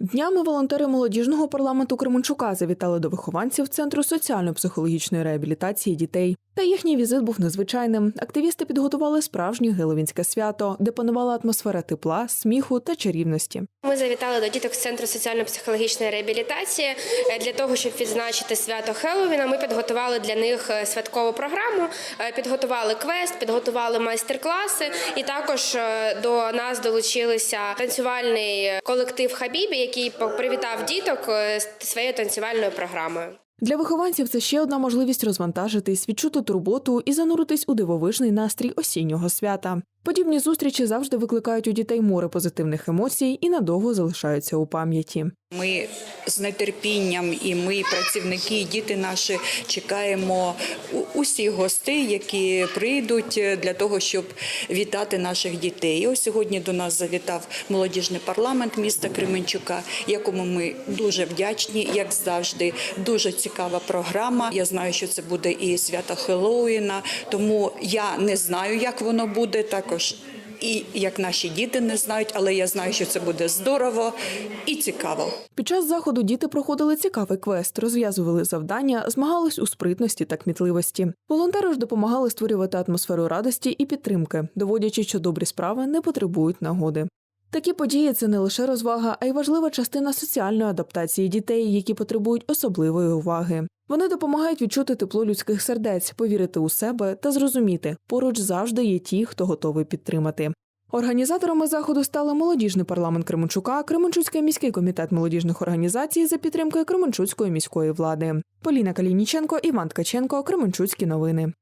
Днями волонтери молодіжного парламенту Кременчука завітали до вихованців Центру соціально-психологічної реабілітації дітей. Та їхній візит був незвичайним. Активісти підготували справжнє геловінське свято, де панувала атмосфера тепла, сміху та чарівності. Ми завітали до діток з центру соціально-психологічної реабілітації Е, для того, щоб відзначити свято Хеллоуіна. Ми підготували для них е, святкову програму, е, підготували квест, підготували майстер-класи, і також до нас долучилися танцювальний колектив Хабібі, який привітав діток е, своєю танцювальною програмою. Для вихованців це ще одна можливість розвантажитись, відчути турботу і зануритись у дивовижний настрій осіннього свята. Подібні зустрічі завжди викликають у дітей море позитивних емоцій і надовго залишаються у пам'яті. Ми з нетерпінням, і ми, працівники, і діти наші, чекаємо усіх гостей, які прийдуть для того, щоб вітати наших дітей. І ось сьогодні до нас завітав молодіжний парламент міста Кременчука, якому ми дуже вдячні, як завжди. Дуже цікава програма. Я знаю, що це буде і свято Хеллоуіна, тому я не знаю, як воно буде також. І як наші діти не знають, але я знаю, що це буде здорово і цікаво. Під час заходу діти проходили цікавий квест, розв'язували завдання, змагались у спритності та кмітливості. Волонтери ж допомагали створювати атмосферу радості і підтримки, доводячи, що добрі справи не потребують нагоди. Такі події це не лише розвага, а й важлива частина соціальної адаптації дітей, які потребують особливої уваги. Вони допомагають відчути тепло людських сердець, повірити у себе та зрозуміти, поруч завжди є ті, хто готовий підтримати. Організаторами заходу стали молодіжний парламент Кременчука, Кременчуцький міський комітет молодіжних організацій за підтримкою Кременчуцької міської влади. Поліна Калініченко, Іван Ткаченко, Кременчуцькі новини.